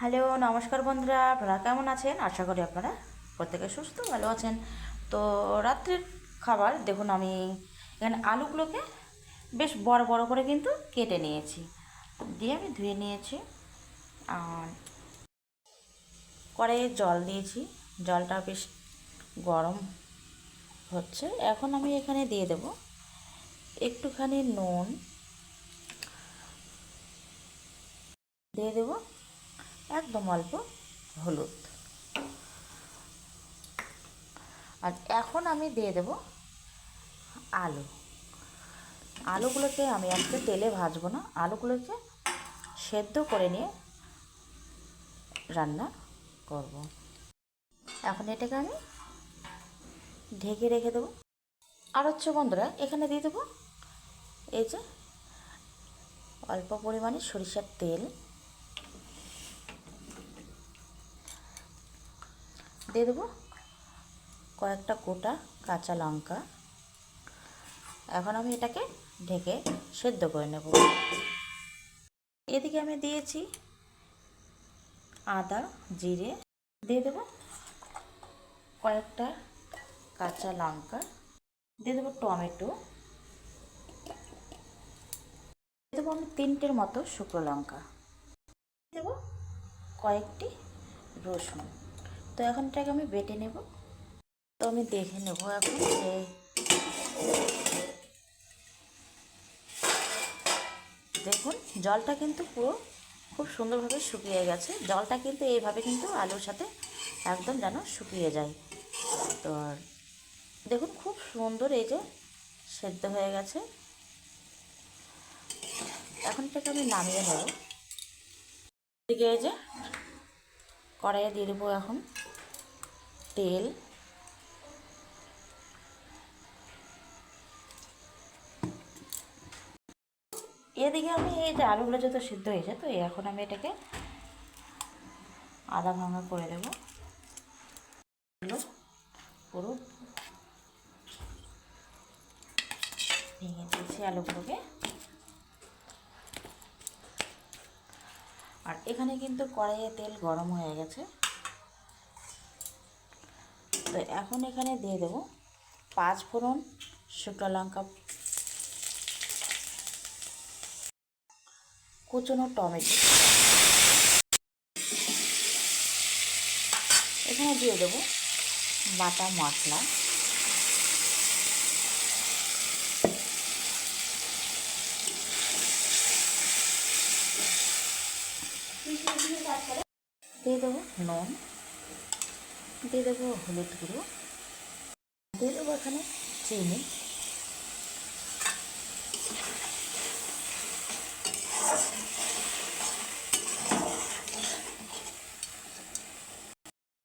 Hello, নমস্কার বন্ধুরা, আপনারা কেমন আছেন? আশা করি আপনারা প্রত্যেকে সুস্থ, ভালো আছেন। তো রাত্রের খাবার, দেখুন আমি এখানে আলুগুলোকে বেশ বড় বড় করে কিন্তু কেটে নিয়েছি। দিয়ে আমি ধুয়ে নিয়েছি আর কড়াইয়ে জল দিয়েছি। জলটা বেশ গরম হচ্ছে। এখন আমি এখানে দিয়ে দেব একটুখানি নুন। দিয়ে দেব একদম অল্প হলুদ। আর এখন আমি দিয়ে দেব আলু। আলুগুলোকে আমি আজকে তেলে ভাজবো না, আলুগুলোকে সেদ্ধ করে নিয়ে রান্না করব। এখন এটাকে আমি ঢেকে রেখে দেবো। আর হচ্ছে বন্ধুরা, এখানে দিয়ে দেবো এই যে অল্প পরিমাণে সরিষার তেল। দিয়ে দেবো কয়েকটা গোটা কাঁচা লঙ্কা। এখন আমি এটাকে ঢেকে সেদ্ধ করে নেব। এদিকে আমি দিয়েছি আদা, জিরে। দিয়ে দেবো কয়েকটা কাঁচা লঙ্কা। দিয়ে দেবো টমেটো। দিয়ে দেবো আমি তিনটের মতো শুকনো লঙ্কা। দিয়ে দেবো কয়েকটি রসুন। তো এখন এটাকে আমি বেটে নেব। তো আমি দেখে নেব এখন যে দেখুন, জলটা কিন্তু পুরো খুব সুন্দরভাবে শুকিয়ে গেছে। জলটা কিন্তু এইভাবে কিন্তু আলুর সাথে একদম যেন শুকিয়ে যায়। তো দেখুন, খুব সুন্দর এই যে সেদ্ধ হয়ে গেছে। এখন এটাকে আমি নামিয়ে নেব। এদিকে এই যে কড়াইয়ে দিয়ে দেবো এখন। তেল। এদিকে আমি এই যে আলুগুলো যত সিদ্ধ হয়েছে, তো এখন আমি এটাকে আদা ভাঙা করে দেবো। পুরো ভেঙে দিয়েছি আলুগুলোকে। আর এখানে কিন্তু কড়াইয়ে তেল গরম হয়ে গেছে। তো এখন এখানে দিয়ে দেবো পাঁচ ফোড়ন শুকনো লঙ্কা। কুচনো টমেটো। এখানে দিয়ে দেবো বাটা মশলা। দিয়ে দেবো নুন। দিয়ে দেবো হলুদ গুঁড়ো। দিয়ে দেবো এখানে চিনি।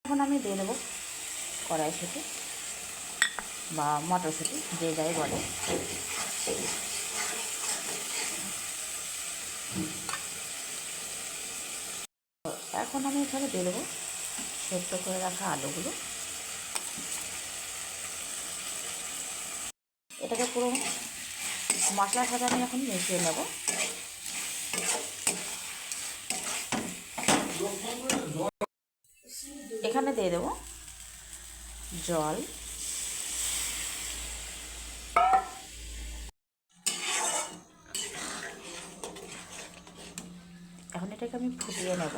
এখন আমি দিয়ে দেবো কড়াইশুঁটি বা মটরশুঁটি, যে যাই বলে। এখন আমি এখানে দিয়ে দেবো সেদ্ধ করে রাখা আলুগুলো। এটাকে পুরো মশলার সাথে আমি এখন মিশিয়ে নেব। এখানে দিয়ে দেবো জল। এখন এটাকে আমি ফুটিয়ে নেব।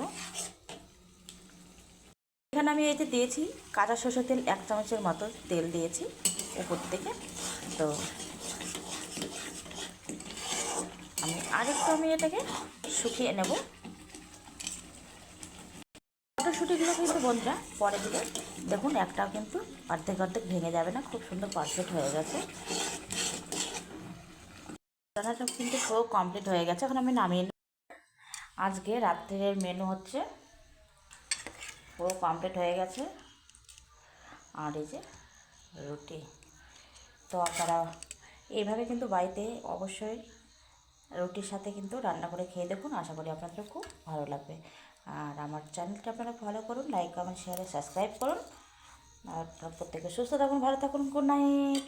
এখানে আমি যে দিয়েছি, কাঁচা সরষের তেল এক চামচের মতো তেল দিয়েছি উপর থেকে। তো আমি আরেকটু আমি এটাকে শুকিয়ে নেব। মটরশুঁটিগুলো কিন্তু বন্ধুরা পরে দিলে দেখুন একটাও কিন্তু অর্ধেক অর্ধেক ভেঙে যাবে না, খুব সুন্দর পারফেক্ট হয়ে গেছে। কিন্তু পুরো কমপ্লিট হয়ে গেছে, এখন আমি নামিয়ে আজকে রাত্রের মেনু হচ্ছে পুরো কমপ্লিট হয়ে গেছে। আর এই যে রুটি। তো আপনারা এইভাবে কিন্তু বাড়িতে অবশ্যই রুটির সাথে কিন্তু রান্না করে খেয়ে দেখুন। আশা করি আপনাদের খুব ভালো লাগবে। আর আমার চ্যানেলটা আপনারা ফলো করুন লাইক কমেন্ট শেয়ারে সাবস্ক্রাইব করুন। আর প্রত্যেকে সুস্থ থাকুন, ভালো থাকুন গুড নাইট